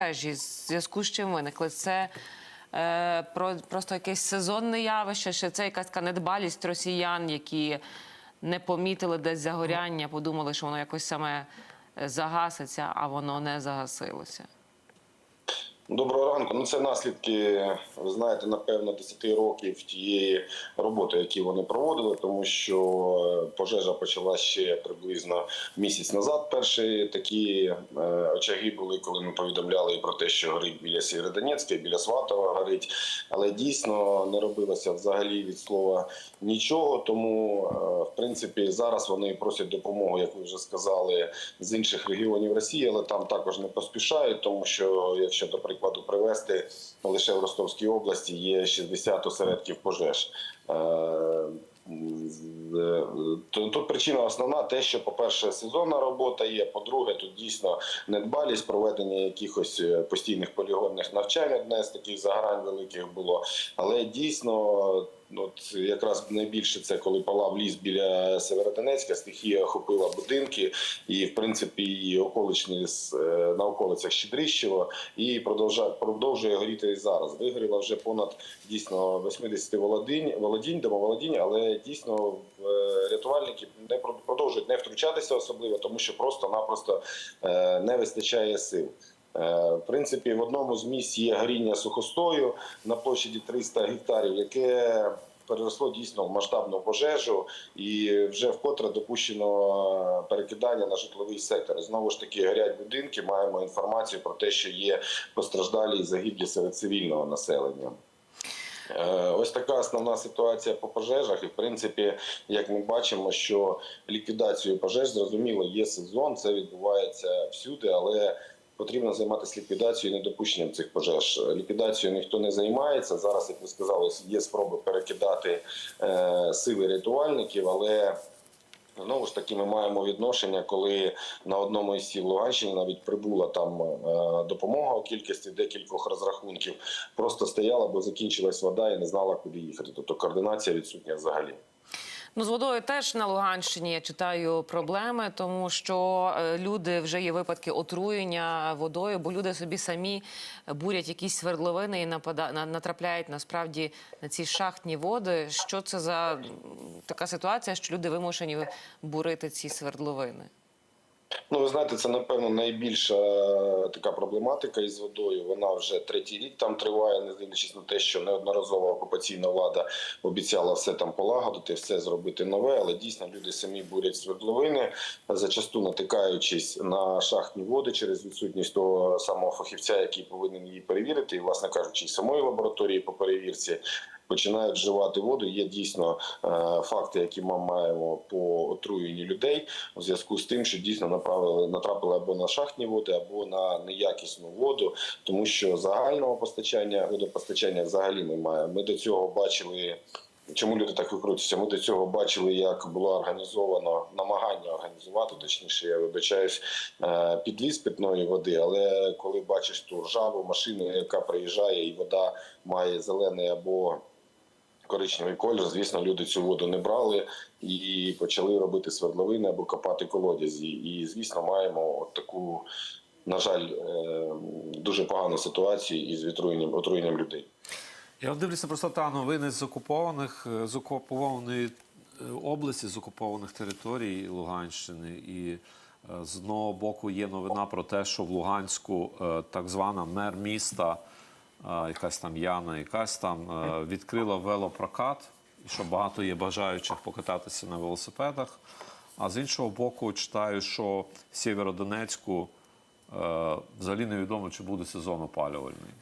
в зв'язку з чим виникли? Це е, про, просто якесь сезонне явище, чи це якась така недбалість росіян, які не помітили десь загоряння, подумали, що воно якось саме е, загаситься, а воно не загасилося. Доброго ранку. Ну це наслідки, ви знаєте, напевно, 10 років тієї роботи, які вони проводили, тому що е, пожежа почала ще приблизно місяць назад. Перші такі е, очаги були, коли ми повідомляли про те, що горить біля Сєвєродонецька, біля Сватова горить, але дійсно не робилося взагалі від слова нічого. Тому, е, в принципі, зараз вони просять допомогу, як ви вже сказали, з інших регіонів Росії, але там також не поспішають, тому що якщо до прикладу привести лише в Ростовській області є 60 осередків пожеж. Е, е, Тут причина основна те, що, по-перше, сезонна робота є. По-друге, тут дійсно недбалість проведення якихось е, постійних полігонних навчань. Одне з таких загрань великих було. Але дійсно, от якраз найбільше це коли палав ліс біля Северодонецька, стихія охопила будинки, і в принципі і околичні с- е, на околицях Щедрищева, і продовжує, продовжує горіти і зараз. Вигоріло вже понад дійсно 80 володінь, володінь, домоволодінь, але дійсно е, рятувальники не продовжують не втручатися особливо, тому що просто-напросто е, не вистачає сил. Е, В принципі, в одному з місць є горіння сухостою на площаді 300 гектарів, яке переросло дійсно в масштабну пожежу, і вже вкотре допущено перекидання на житловий сектор. Знову ж таки горять будинки. Маємо інформацію про те, що є постраждалі і загиблі серед цивільного населення. Е, Ось така основна ситуація по пожежах. І в принципі, як ми бачимо, що ліквідацією пожеж зрозуміло є сезон, це відбувається всюди, але потрібно займатися ліквідацією і недопущенням цих пожеж. Ліквідацією ніхто не займається. Зараз, як ви сказали, є спроби перекидати е, сили рятувальників, але. Знову ж таки, ми маємо відношення, коли на одному із сіл Луганщини навіть прибула там е, допомога у кількості декількох розрахунків, просто стояла, бо закінчилась вода і не знала, куди їхати. Тобто координація відсутня взагалі. Ну, з водою теж на Луганщині я читаю проблеми, тому що е, люди вже є випадки отруєння водою, бо люди собі самі бурять якісь свердловини і напада... на- натрапляють насправді на ці шахтні води. Що це за така ситуація, що люди вимушені бурити ці свердловини? Ну, ви знаєте, це напевно найбільша е, така проблематика із водою. Вона вже третій рік там триває, не дивлячись на те, що неодноразово окупаційна влада обіцяла все там полагодити, все зробити нове. Але дійсно люди самі бурять свердловини, зачасту натикаючись на шахтні води через відсутність того самого фахівця, який повинен її перевірити, і, власне кажучи, і самої лабораторії по перевірці. Починають вживати воду. Є дійсно е, факти, які ми маємо по отруєнні людей у зв'язку з тим, що дійсно направили натрапили або на шахтні води, або на неякісну воду, тому що загального постачання водопостачання взагалі немає. Ми до цього бачили. Чому люди так викрутяться? Ми до цього бачили, як було організовано намагання організувати, точніше, я вибачаюсь, е, підвіз питної води. Але коли бачиш ту ржаву машину, яка приїжджає, і вода має зелений або коричневий колір, звісно, люди цю воду не брали і почали робити свердловини або копати колодязі. І, звісно, маємо от таку, на жаль, е, дуже погану ситуацію із отруєнням, отруєнням людей. Я дивлюся просто та новини з окупованих е, з окупованої е, області, з окупованих територій Луганщини. І з одного боку є новина про те, що в Луганську так звана мер міста, якась там Яна, якась там е, відкрила велопрокат, і що багато є бажаючих покататися на велосипедах. А з іншого боку, читаю, що в Сєвєродонецьку е, взагалі невідомо, чи буде сезон опалювальний.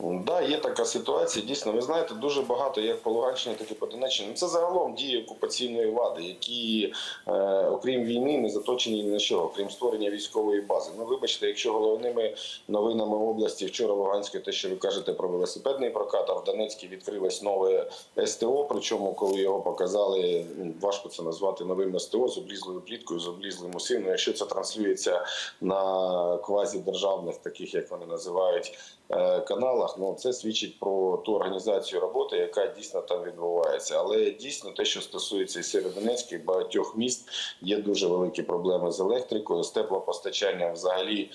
Да, є така ситуація. Дійсно, ви знаєте, дуже багато як по Луганщині, так і по Донеччині. Ну, Це загалом дії окупаційної влади, які, е, окрім війни, не заточені ні на що, окрім створення військової бази. Ну, вибачте, якщо головними новинами області вчора Луганської, те, що ви кажете про велосипедний прокат, а в Донецькій відкрилось нове СТО. Причому, коли його показали, ну, важко це назвати новим СТО з облізлою пліткою, з облізлим усім. Ну, якщо це транслюється на квазідержавних, таких як вони називають е, каналах, ну це свідчить про ту організацію роботи, яка дійсно там відбувається. Але дійсно те, що стосується і Сєвєродонецька, багатьох міст, є дуже великі проблеми з електрикою, з теплопостачанням взагалі.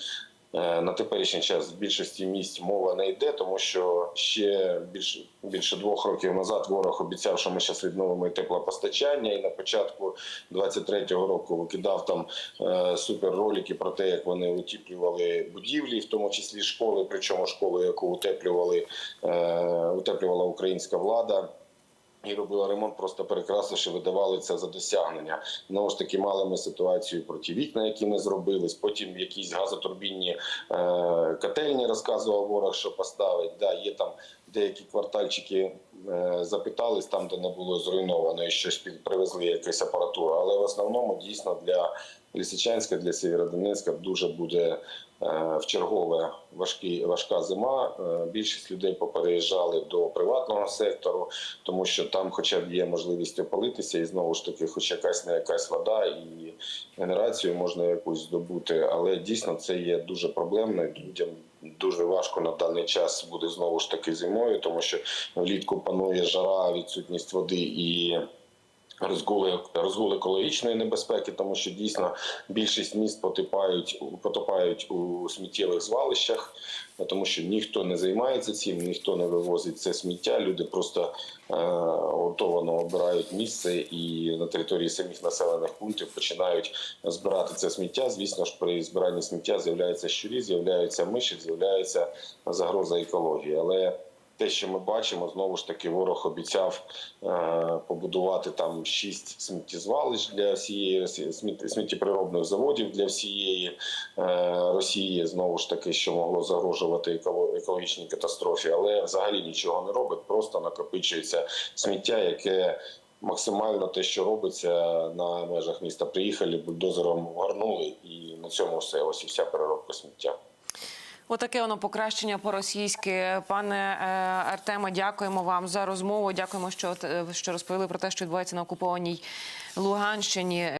Е, На теперішній час в більшості місць мова не йде, тому що ще більше більше двох років назад ворог обіцяв, що ми зараз відновимо і теплопостачання, і на початку 23-го року викидав там е, суперролики про те, як вони утеплювали будівлі, в тому числі школи, причому школи, яку утеплювали е, утеплювала українська влада. І робила ремонт, просто перекрасивши, видавали це за досягнення. Знову ж таки, мали ми ситуацію про ті вікна, які ми зробились. Потім якісь газотурбінні е, котельні розказував ворог, що поставить. Да, є там деякі квартальчики запитались там, де не було зруйновано, і щось привезли якусь апаратуру. Але в основному дійсно для Лисичанська, для Сєвєродонецька дуже буде е, в чергове важкі, важка зима. Е, Більшість людей попереїжджали до приватного сектору, тому що там, хоча б є можливість опалитися, і знову ж таки, хоч якась не якась вода, і генерацію можна якусь здобути. Але дійсно це є дуже проблемно. Людям дуже важко на даний час буде знову ж таки зимою, тому що влітку панує жара, відсутність води і. Розгули розгул екологічної небезпеки, тому що дійсно більшість міст потопають, потопають у сміттєвих звалищах, тому що ніхто не займається цим, ніхто не вивозить це сміття. Люди просто е, готовано обирають місце і на території самих населених пунктів починають збирати це сміття. Звісно ж, при збиранні сміття з'являються щурі, з'являються миші, з'являється загроза екології. Але те, що ми бачимо, знову ж таки, ворог обіцяв е, побудувати там шість сміттєзвалищ для всієї сміттєприробних заводів для всієї е, Росії. Знову ж таки, що могло загрожувати еко- екологічній катастрофі, але взагалі нічого не робить, просто накопичується сміття, яке. Максимально те, що робиться на межах міста, приїхали бульдозером горнули, і на цьому все. Ось і вся переробка сміття. Отаке воно покращення по-російськи. Пане е, Артеме, дякуємо вам за розмову. Дякуємо, що, е, що розповіли про те, що відбувається на окупованій Луганщині.